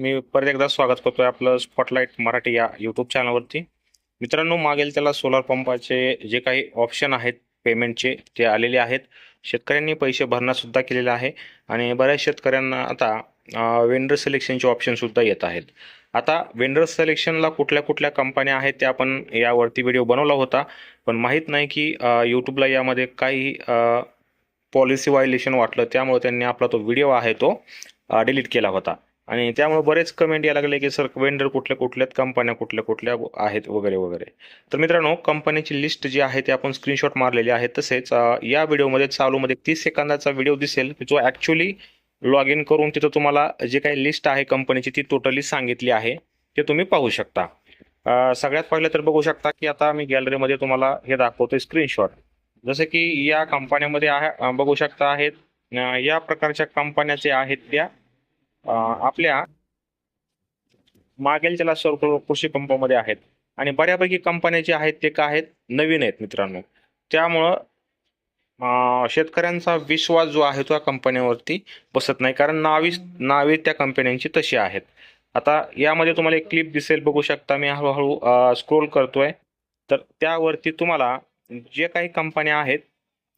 मी परत एकदा स्वागत करतोय आपलं स्पॉटलाईट मराठी या यूट्यूब चॅनलवरती मित्रांनो मागेल त्याला सोलार पंपाचे जे काही ऑप्शन आहेत पेमेंटचे ते आलेले आहेत. शेतकऱ्यांनी पैसे भरणंसुद्धा केलेलं केलेला आहे आणि बऱ्याच शेतकऱ्यांना आता वेंडर सिलेक्शनचे ऑप्शनसुद्धा येत आहेत. आता वेंडर सिलेक्शनला कुठल्या कुठल्या कंपन्या आहेत ते आपण यावरती व्हिडिओ बनवला होता. पण माहीत नाही की यूट्यूबला यामध्ये काही पॉलिसी व्हायलेशन वाटलं. त्यामुळे त्यांनी आपला तो व्हिडिओ आहे तो डिलीट केला होता. आणि त्यामुळे बरेच कमेंट यायला लागले की सर वेंडर कुठल्या कुठल्यात कंपन्या कुठल्या कुठल्या आहेत? वगैरे वगैरे. तर मित्रांनो कंपनीची लिस्ट जी आहे ती आपण स्क्रीनशॉट मारलेली आहे. तसेच या व्हिडिओमध्ये चालूमध्ये तीस सेकंदाचा व्हिडिओ दिसेल जो ॲक्च्युली लॉग इन करून तिथं तुम्हाला जे काही लिस्ट आहे कंपनीची ती टोटली सांगितली आहे. ते तुम्ही पाहू शकता. सगळ्यात पहिलं तर बघू शकता की आता मी गॅलरीमध्ये तुम्हाला हे दाखवतोय स्क्रीनशॉट जसं की या कंपन्यामध्ये आहे बघू शकता आहेत या प्रकारच्या कंपन्या आहेत त्या. आपल्या मागेल त्याला सर्व कृषी पंपामध्ये आहेत आणि बऱ्यापैकी कंपन्या जे आहेत ते काय आहेत? नवीन आहेत मित्रांनो. त्यामुळं शेतकऱ्यांचा विश्वास जो आहे तो या कंपन्यांवरती बसत नाही. कारण नावी नावे त्या कंपन्यांची तशी आहेत. आता यामध्ये तुम्हाला एक क्लिप दिसेल. बघू शकता मी हळूहळू स्क्रोल करतोय. तर त्यावरती तुम्हाला जे काही कंपन्या आहेत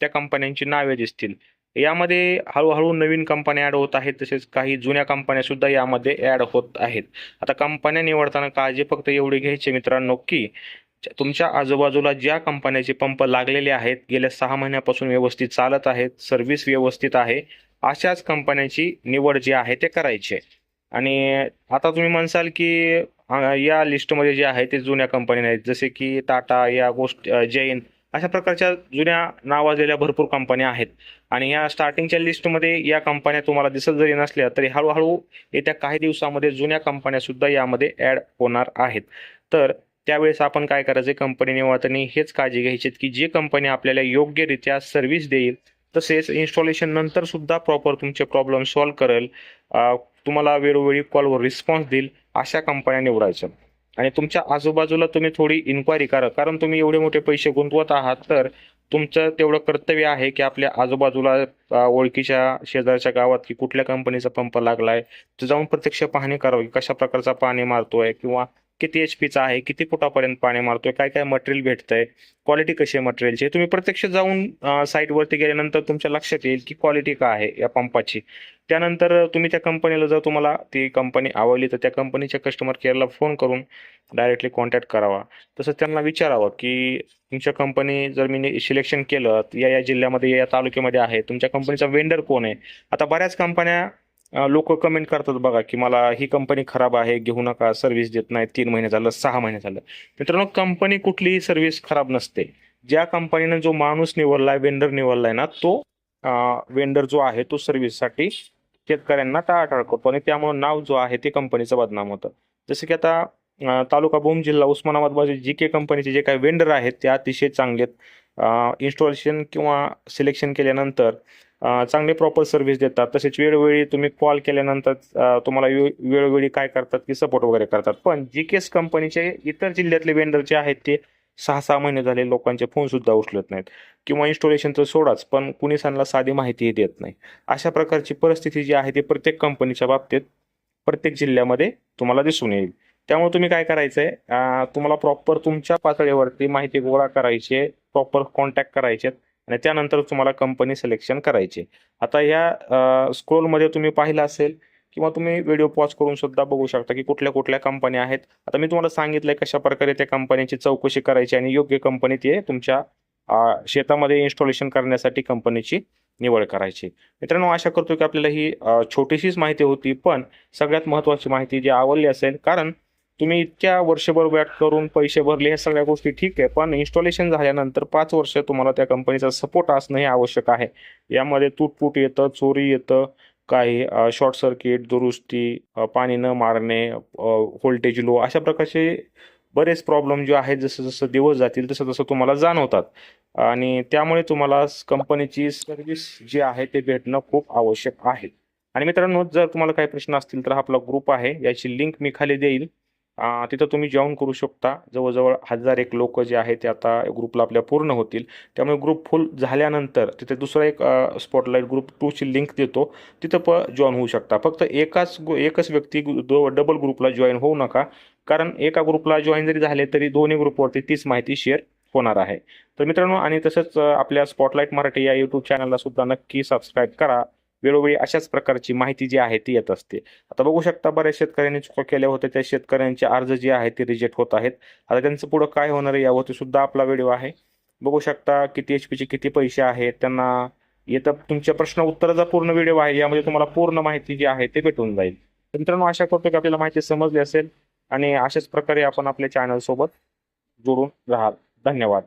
त्या कंपन्यांची नावे दिसतील. यामध्ये हळूहळू नवीन कंपन्या ॲड होत आहेत तसेच काही जुन्या कंपन्या सुद्धा यामध्ये ॲड होत आहेत. आता कंपन्या निवडताना काळजी फक्त एवढी घ्यायची मित्रांनो की तुमच्या आजूबाजूला ज्या कंपन्याचे पंप लागलेले आहेत गेल्या सहा महिन्यापासून व्यवस्थित चालत आहेत सर्व्हिस व्यवस्थित आहे अशाच कंपन्यांची निवड जी आहे ते करायची आणि आता तुम्ही म्हणसाल की या लिस्टमध्ये जे आहे ते जुन्या कंपन्या आहेत जसे की टाटा या गोष्ट जैन अशा प्रकारच्या जुन्या नावाजलेल्या भरपूर कंपन्या आहेत. आणि या स्टार्टिंगच्या लिस्टमध्ये या कंपन्या तुम्हाला दिसत जरी नसल्या तरी हळूहळू येत्या काही दिवसामध्ये जुन्या कंपन्या सुद्धा यामध्ये ॲड होणार आहेत. तर त्यावेळेस आपण काय करायचं कंपनी निवडताना हेच काळजी घ्यायची की जी कंपनी आपल्याला योग्यरित्या सर्व्हिस देईल तसेच इन्स्टॉलेशन नंतर सुद्धा प्रॉपर तुमचे प्रॉब्लेम सॉल्व्ह करेल तुम्हाला वेळोवेळी कॉलवर रिस्पॉन्स देईल अशा कंपन्या निवडायच्या आणि तुमच्या आजूबाजूला तुम्ही थोडी इन्क्वायरी करा. कारण तुम्ही एवढे मोठे पैसे गुंतवत आहात तर तुमचं तेवढं कर्तव्य आहे की आपल्या आजूबाजूला ओळखीच्या शेजारच्या गावात की कुठल्या कंपनीचा पंप लागलाय तर जाऊन प्रत्यक्ष पाहणी करावी कशा प्रकारचा पाणी मारतोय किंवा किती एच पीचा आहे किती फुटापर्यंत पाणी मारतोय काय काय मटेरियल भेटतंय क्वालिटी कशी आहे मटेरियलची तुम्ही प्रत्यक्ष जाऊन साईटवरती गेल्यानंतर तुमच्या लक्षात येईल की क्वालिटी काय आहे या पंपाची त्यानंतर तुम्ही त्या कंपनीला जर तुम्हाला ती कंपनी आवडली तर त्या कंपनीच्या कस्टमर केअरला फोन करून डायरेक्टली कॉन्टॅक्ट करावा. तसंच त्यांना विचारावं की तुमच्या कंपनी जर मी सिलेक्शन केलं तर या या जिल्ह्यामध्ये या तालुक्यामध्ये आहे तुमच्या कंपनीचा वेंडर कोण आहे? आता बऱ्याच कंपन्या लोक कमेंट करतात बघा की मला ही कंपनी खराब आहे घेऊ नका सर्व्हिस देत नाही तीन महिने झालं सहा महिने झालं. मित्रांनो कंपनी कुठलीही सर्व्हिस खराब नसते. ज्या कंपनीनं जो माणूस निवडलाय वेंडर निवडलाय ना तो वेंडर जो आहे तो सर्व्हिससाठी शेतकऱ्यांना टाळाटाळ करतो. आणि त्यामुळे नाव जो आहे ते कंपनीचं बदनाम होतं. जसं की आता तालुका भूम जिल्हा उस्मानाबाद बाजू जी के कंपनीचे जे काही वेंडर आहेत ते अतिशय चांगले आहेत. इन्स्टॉलेशन किंवा सिलेक्शन केल्यानंतर चांगले प्रॉपर सर्व्हिस देतात. तसेच वेळोवेळी तुम्ही कॉल केल्यानंतर तुम्हाला वे- वेळोवेळी काय करतात की सपोर्ट वगैरे करतात. पण जी केस कंपनीचे इतर जिल्ह्यातले वेंडर जे आहेत ते सहा सहा महिने झाले लोकांचे फोन सुद्धा उचलत नाहीत. किंवा इन्स्टॉलेशन तर सोडाच पण कुणी सांगला साधी माहितीही देत नाही. अशा प्रकारची परिस्थिती जी आहे ती प्रत्येक कंपनीच्या बाबतीत प्रत्येक जिल्ह्यामध्ये तुम्हाला दिसून येईल. त्यामुळे तुम्ही काय करायचंय आहे तुम्हाला प्रॉपर तुमच्या पातळीवरती माहिती गोळा करायची आहे प्रॉपर कॉन्टॅक्ट करायचे आणि त्यानंतर तुम्हाला कंपनी सिलेक्शन करायची. आता या स्क्रोलमध्ये तुम्ही पाहिलं असेल किंवा तुम्ही व्हिडिओ पॉज करून सुद्धा बघू शकता की कुठल्या कुठल्या कंपन्या आहेत. आता मी तुम्हाला सांगितलंय कशा प्रकारे त्या कंपनीची चौकशी करायची आणि योग्य कंपनी ती तुमच्या शेतामध्ये इन्स्टॉलेशन करण्यासाठी कंपनीची निवड करायची. मित्रांनो आशा करतो की आपल्याला ही छोटीशीच माहिती होती पण सगळ्यात महत्त्वाची माहिती जी आवडली असेल कारण तुम्ही इतक्या वर्षभर वॅट करून पैसे भरले ह्या सगळ्या गोष्टी ठीक आहे पण इन्स्टॉलेशन झाल्यानंतर पाच वर्ष तुम्हाला त्या कंपनीचा सपोर्ट असणं हे आवश्यक आहे. यामध्ये तुटफूट येतं चोरी येतं काही शॉर्ट सर्किट दुरुस्ती पाणी न मारणे व्होल्टेज लो अशा प्रकारचे बरेच प्रॉब्लेम जे आहेत जसं जसं दिवस जातील तसं तसं तुम्हाला जाणवतात. आणि त्यामुळे तुम्हाला कंपनीची सर्व्हिस जी आहे ते भेटणं खूप आवश्यक आहे. आणि मित्रांनो जर तुम्हाला काही प्रश्न असतील तर आपला ग्रुप आहे. याची लिंक मी खाली देईल. तिथं तुम्ही जॉईन करू शकता. जवळजवळ हजार एक लोक जे आहेत ते आता ग्रुपला आपल्या पूर्ण होतील. त्यामुळे ग्रुप फुल झाल्यानंतर तिथे दुसरा एक स्पॉटलाईट ग्रुप टूची लिंक देतो. तिथं प जॉईन होऊ शकता. फक्त एकाच गु- एकच व्यक्ती दो डबल ग्रुपला जॉईन होऊ नका. कारण एका ग्रुपला जॉईन जरी झाले तरी दोन्ही ग्रुपवरती तीच माहिती शेअर होणार आहे. तर मित्रांनो आणि तसंच आपल्या स्पॉटलाईट मराठी या यूट्यूब चॅनलला सुद्धा नक्की सबस्क्राईब करा. वेळोवेळी अशाच प्रकारची माहिती जी आहे ती येत असते. आता बघू शकता बऱ्याच शेतकऱ्यांनी चुका केल्या होत्या. त्या शेतकऱ्यांचे अर्ज जे आहे ते रिजेक्ट होत आहेत. आता त्यांचं पुढं काय होणार आहे यावरती सुद्धा आपला व्हिडिओ आहे. बघू शकता किती एच पीचे किती पैसे आहेत त्यांना येतं तुमच्या प्रश्न उत्तराचा पूर्ण व्हिडिओ आहे यामध्ये तुम्हाला पूर्ण माहिती जी आहे ते भेटून जाईल. मित्रांनो आशा करतो की आपल्याला माहिती समजली असेल. आणि अशाच प्रकारे आपण आपल्या चॅनल सोबत जोडून राहाल. धन्यवाद.